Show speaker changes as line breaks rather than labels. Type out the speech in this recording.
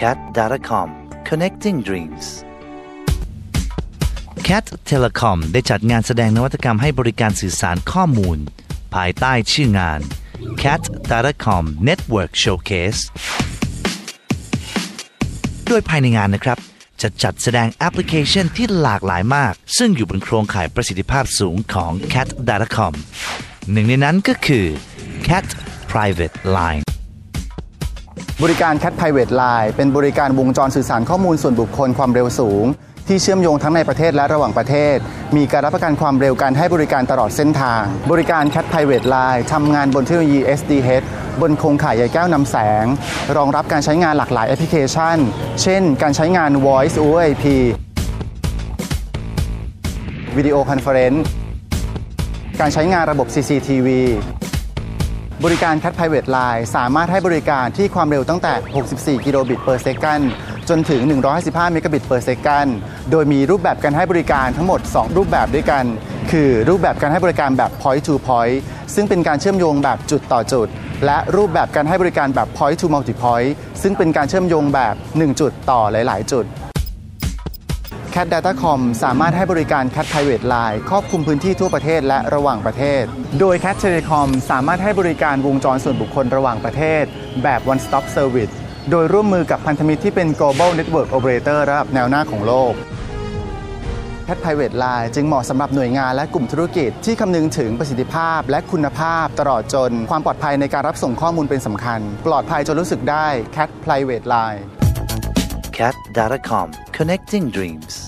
cat.com connecting dreams Cat Telecom ได้จัดงานแสดงนวัตกรรมให้บริการสื่อสารข้อมูล ภายใต้ชื่องาน Cat Datacom Network Showcase โดยภายในงานนะครับจะจัดแสดงแอปพลิเคชันที่หลากหลายมาก ซึ่งอยู่บนโครงข่ายประสิทธิภาพสูงของ Cat Datacom หนึ่งในนั้นก็คือ Cat Private Line
บริการ Cat Private Line เป็นบริการวงจรสื่อสารข้อมูลส่วนบุคคลความเร็วสูง ที่เชื่อมโยงทั้งในประเทศและระหว่างประเทศ มีการรับประกันความเร็วการให้บริการตลอดเส้นทาง บริการ Cat Private Line ทำงานบนเทคโนโลยี SDH บนโครงข่ายใยแก้วนำแสง รองรับการใช้งานหลากหลายแอปพลิเคชัน เช่น การใช้งาน Voice over IP วิดีโอคอนเฟอเรนซ์การใช้งานระบบ CCTV บริการ Cat Private Line สามารถให้บริการที่ความเร็วตั้งแต่ 64 กิโลบิต per second จนถึง 155 เมกะบิต per second โดยมีรูปแบบการให้บริการทั้งหมด 2 รูปแบบด้วยกัน คือรูปแบบการให้บริการแบบ point to point ซึ่งเป็นการเชื่อมโยงแบบจุดต่อจุด และรูปแบบการให้บริการแบบ point to multi point ซึ่งเป็นการเชื่อมโยงแบบ 1 จุดต่อหลาย ๆ จุด Cat Datacom สามารถให้บริการ Cat Private Line ครอบคลุมพื้นที่ทั่วประเทศและระหว่างประเทศ โดย Cat Telecom สามารถให้บริการวงจรส่วนบุคคลระหว่างประเทศ แบบ One Stop Service โดยร่วมมือกับพันธมิตรที่เป็น Global Network Operator ระดับแนวหน้าของโลก Cat Private Line จึงเหมาะสำหรับหน่วยงานและกลุ่มธุรกิจที่คำนึงถึงประสิทธิภาพและคุณภาพตลอดจน ความปลอดภัยในการรับส่งข้อมูลเป็นสำคัญ ปลอดภัยจนรู้สึกได้ Cat Private Line
cat.com, connecting dreams.